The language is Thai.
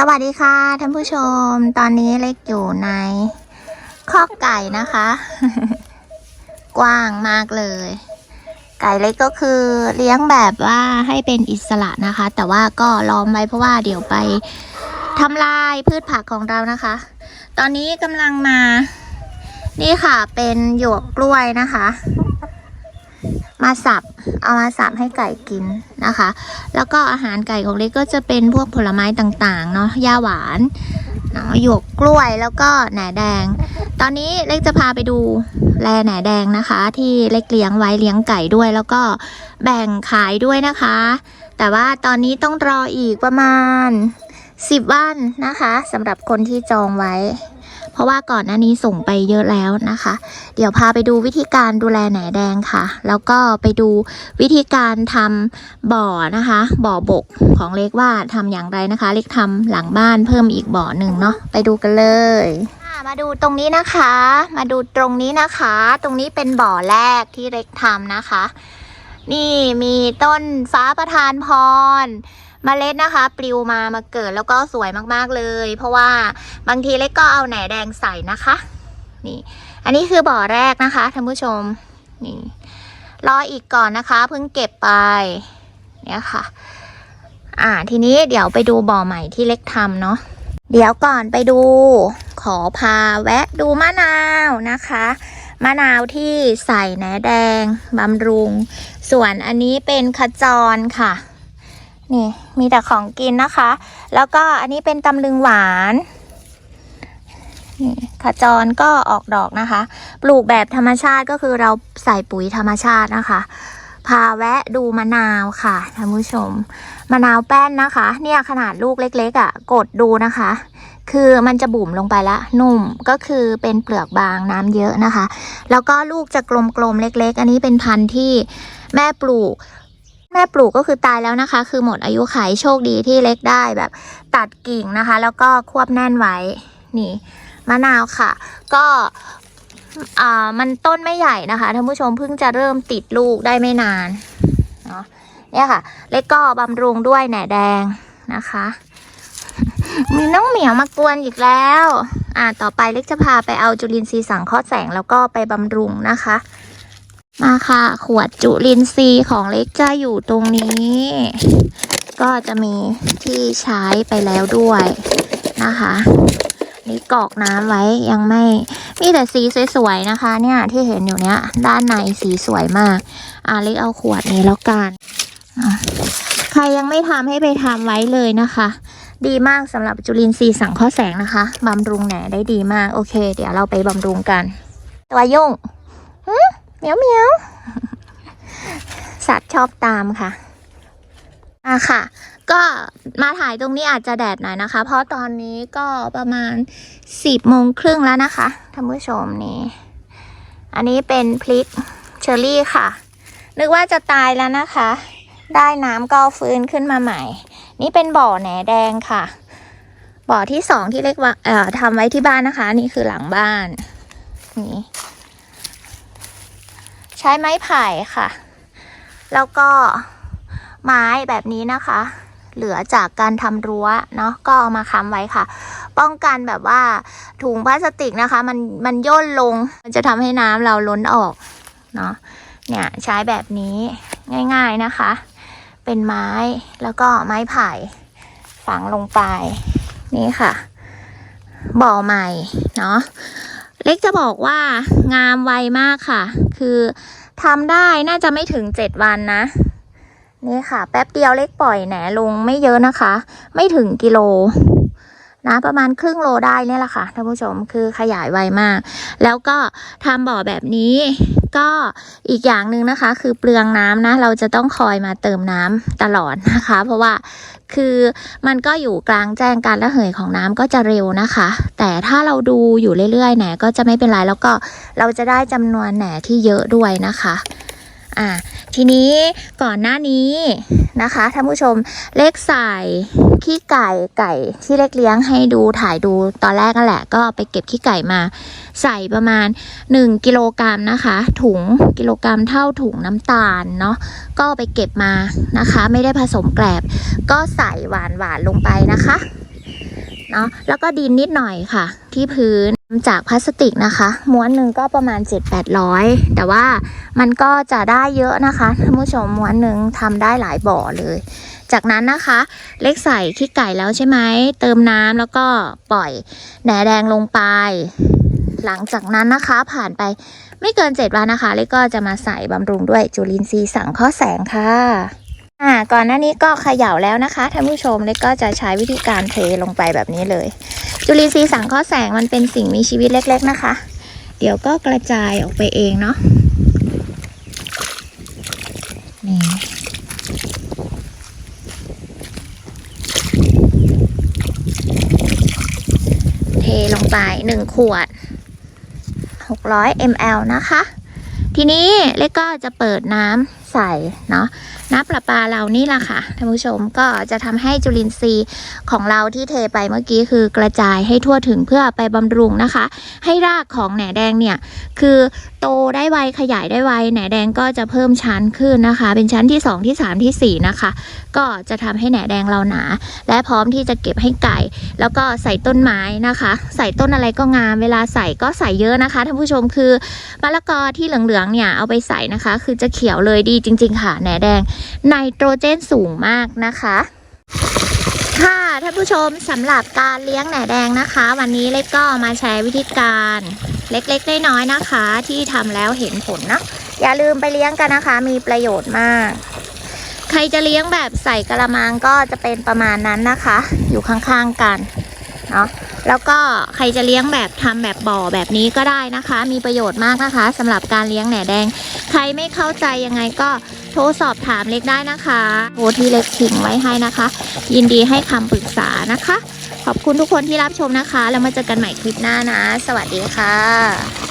สวัสดีค่ะท่านผู้ชม ตอนนี้เล็กอยู่ในคอกไก่นะคะ กว้างมากเลย ไก่เล็กก็คือเลี้ยงแบบว่าให้เป็นอิสระนะคะ แต่ว่าก็ล้อมไว้เพราะว่าเดี๋ยวไปทำลายพืชผักของเรานะคะ ตอนนี้กำลังมา นี่ค่ะเป็นหยวกกล้วยนะคะ มาสับ เอามาสับให้ไก่กินนะคะ แล้วก็อาหารไก่ของเล็กก็จะเป็นพวกผลไม้ต่างๆเนาะหญ้าหวานเนาะหยวกกล้วยแล้วก็แหนแดง ตอนนี้เล็กจะพาไปดูแลแหนแดงนะคะ ที่เล็กเลี้ยงไว้เลี้ยงไก่ด้วย แล้วก็แบ่งขายด้วยนะคะ แต่ว่าตอนนี้ต้องรออีกประมาณ 10 วันนะคะสำหรับคนที่จองไว้ เพราะว่าก่อนหน้านี้ส่งไปเยอะแล้วนะคะ เดี๋ยวพาไปดูวิธีการดูแลแหนแดงค่ะ แล้วก็ไปดูวิธีการทำบ่อนะคะ บ่อบกของเล็กว่าทำอย่างไรนะคะ เล็กทำหลังบ้านเพิ่มอีกบ่อหนึ่งเนาะไปดูกันเลยมาดูตรงนี้นะคะ มาดูตรงนี้นะคะ ตรงนี้เป็นบ่อแรกที่เล็กทำนะคะ นี่มีต้นฟ้าประทานพร เมล็ดนะคะ ปลิวมามาเกิดแล้วก็สวยมากๆเลย เพราะว่าบางทีเล็กก็เอาแหนแดงใส่นะคะ นี่ อันนี้คือบ่อแรกนะคะท่านผู้ชมนี่รออีกก่อนนะคะเพิ่งเก็บไปเนี่ยค่ะ อ่าทีนี้เดี๋ยวไปดูบ่อใหม่ที่เล็กทำเนาะเดี๋ยวก่อนไปดู ขอพาแวะดูมะนาวนะคะมะนาวที่ใส่แหนแดงบำรุง ส่วนอันนี้เป็นขจรค่ะ นี่มีแต่ของกินนะคะ แล้วก็อันนี้เป็นตำลึงหวานนี่ขจรก็ออกดอกนะคะ ปลูกแบบธรรมชาติก็คือเราใส่ปุ๋ยธรรมชาตินะคะ พาแวะดูมะนาวค่ะท่านผู้ชม มะนาวแป้นนะคะ เนี่ยขนาดลูกเล็กๆอะ่ะ กดดูนะคะ คือมันจะบุ๋มลงไปละนุ่มก็คือเป็นเปลือกบางน้ำเยอะนะคะ แล้วก็ลูกจะกลมๆเล็ก ๆ อันนี้เป็นพันธุ์ที่แม่ปลูก ม่ปลูกก็คือตายแล้วนะคะ คือหมดอายุขัยโชคดีที่เล็กได้แบบตัดกิ่งนะคะ แล้วก็ควบแน่นไว้นี่มะนาวค่ะ ก็อ่ามันต้นไม่ใหญ่นะคะท่านผู้ชมเพิ่งจะเริ่มติดลูกได้ไม่นานเนาะเนี่ยค่ะ เล็กก็บำรุงด้วยแหนแดงนะคะ มีน้องเหมียวมากวนอีกแล้ว อ่าต่อไปเล็กจะพาไปเอาจุลินทรีย์สังเคราะห์แสงแล้วก็ไปบำรุงนะคะ มาค่ะ ขวดจุลินทรีย์ของเล็กจะอยู่ตรงนี้ ก็จะมีที่ใช้ไปแล้วด้วยนะคะ นี่กอกน้ำไว้ยังไม่มีแต่สีสวยๆนะคะ เนี่ยที่เห็นอยู่เนี้ย ด้านในสีสวยมากอ่าเล็กเอาขวดนี้แล้วกันใครยังไม่ทำให้ไปทำไว้เลยนะคะ ดีมากสำหรับจุลินทรีย์สังเคราะห์แสงนะคะบำรุงแหนได้ดีมากโอเค เดี๋ยวเราไปบำรุงกัน ตัวยุ่ง เหมียวเหมียวสัตว์ชอบตามค่ะอะค่ะ ก็มาถ่ายตรงนี้อาจจะแดดหน่อยนะคะ เพราะตอนนี้ก็ประมาณสิบโมงครึ่งแล้วนะคะท่านผู้ชมนี่อันนี้เป็นพริกเชอรี่ค่ะ นึกว่าจะตายแล้วนะคะ ได้น้ำก็ฟื้นขึ้นมาใหม่ นี่เป็นบ่อแหนแดงค่ะ บ่อที่สองที่เล็กว่าเอ่อทำไว้ที่บ้านนะคะ นี่คือหลังบ้าน นี่ ใช้ไม้ไผ่ค่ะ แล้วก็ไม้แบบนี้นะคะ เหลือจากการทำรั้วเนาะก็เอามาค้ำไว้ค่ะ ป้องกันแบบว่าถุงพลาสติกนะคะ มันมันย่นลง มันจะทำให้น้ำเราล้นออกเนาะเนี่ยใช้แบบนี้ง่าย ๆนะคะ เป็นไม้แล้วก็ไม้ไผ่ฝังลงไป นี่ค่ะ บ่อใหม่เนาะเล็กจะบอกว่างามไวมากค่ะ คือทำได้น่าจะไม่ถึงเจ็ดวันนะ นี่ค่ะ แป๊บเดียวเล็กปล่อยแหนลงไม่เยอะนะคะ ไม่ถึงกิโลนะประมาณครึ่งโลได้เนี่ยแหละค่ะท่านผู้ชมคือขยายไวมาก แล้วก็ทำบ่อแบบนี้ ก็อีกอย่างหนึ่งนะคะ คือเปลืองน้ำนะ เราจะต้องคอยมาเติมน้ำตลอดนะคะ เพราะว่าคือมันก็อยู่กลางแจ้งการระเหยของน้ำก็จะเร็วนะคะ แต่ถ้าเราดูอยู่เรื่อยๆแหนก็จะไม่เป็นไรแล้วก็เราจะได้จำนวนแหนที่เยอะด้วยนะคะ อ่าทีนี้ก่อนหน้านี้นะคะท่านผู้ชมเลขใส่ขี้ไก่ไก่ที่เล็กเลี้ยงให้ดูถ่ายดูตอนแรกนั่นแหละ ก็ไปเก็บขี้ไก่มา ใส่ประมาณ 1 กิโลกรัมนะคะ ถุงกิโลกรัมเท่าถุงน้ำตาลเนาะก็ไปเก็บมานะคะ ไม่ได้ผสมแกลบ ก็ใส่หวานหวานลงไปนะคะ เนาะแล้วก็ดินนิดหน่อยค่ะ ที่พื้นจากพลาสติกนะคะ ม้วนหนึ่งก็ประมาณ 7-800 แต่ว่ามันก็จะได้เยอะนะคะท่านผู้ชมม้วนหนึ่งทำได้หลายบ่อเลย จากนั้นนะคะ เล็กใส่ขี้ไก่แล้วใช่ไหมเติมน้ำแล้วก็ปล่อยแหนแดงลงไป หลังจากนั้นนะคะผ่านไปไม่เกินเจ็ดวันนะคะ เล็กก็จะมาใส่บำรุงด้วยจุลินทรีย์สังเคราะห์แสงค่ะ อ่าก่อนหน้านี้ก็เขย่าแล้วนะคะท่านผู้ชมเล็กก็จะใช้วิธีการเทลงไปแบบนี้เลย จุลินทรีย์สังเคราะห์แสงมันเป็นสิ่งมีชีวิตเล็ก ๆนะคะ เดี๋ยวก็กระจายออกไปเองเนาะนี่เทลงไปหนึ่งขวด 600 ml นะคะ ทีนี้เล็กก็จะเปิดน้ำ ใส่เนาะน้ำประปาเรานี่แหละค่ะท่านผู้ชมก็จะทำให้จุลินทรีย์ของเราที่เทไปเมื่อกี้คือกระจายให้ทั่วถึงเพื่อไปบำรุงนะคะ ให้รากของแหนแดงเนี่ยคือ ตได้ไวขยายได้ไวแหนแดงก็จะเพิ่มชั้นขึ้นนะคะ เป็นชั้นที่ 2 ที่ 3 ที่ 4 นะคะ ก็จะทำให้แหนแดงเราหนา และพร้อมที่จะเก็บให้ไก่ แล้วก็ใส่ต้นไม้นะคะ ใส่ต้นอะไรก็งาม เวลาใส่ก็ใส่เยอะนะคะท่านผู้ชมคือมะละกอที่เหลืองๆเนี่ยเอาไปใส่นะคะ คือจะเขียวเลยดีจริง ๆ ค่ะแหนแดงไนโตรเจนสูงมากนะคะค่ะท่านผู้ชมสำหรับการเลี้ยงแหนแดงนะคะ วันนี้เล็กก็มาแชร์วิธีการ เล็กๆน้อยๆนะคะ ที่ทำแล้วเห็นผลนะอย่าลืมไปเลี้ยงกันนะคะ มีประโยชน์มาก ใครจะเลี้ยงแบบใส่กระมังก็จะเป็นประมาณนั้นนะคะ อยู่ข้างๆกันเนาะ แล้วก็ใครจะเลี้ยงแบบทำแบบบ่อแบบนี้ก็ได้นะคะ มีประโยชน์มากนะคะสำหรับการเลี้ยงแหนแดง ใครไม่เข้าใจยังไงก็โทรสอบถามเล็กได้นะคะโทรที่เล็กทิ้งไว้ให้นะคะ ยินดีให้คำปรึกษานะคะ ขอบคุณทุกคนที่รับชมนะคะ แล้วมาเจอกันใหม่คลิปหน้านะ สวัสดีค่ะ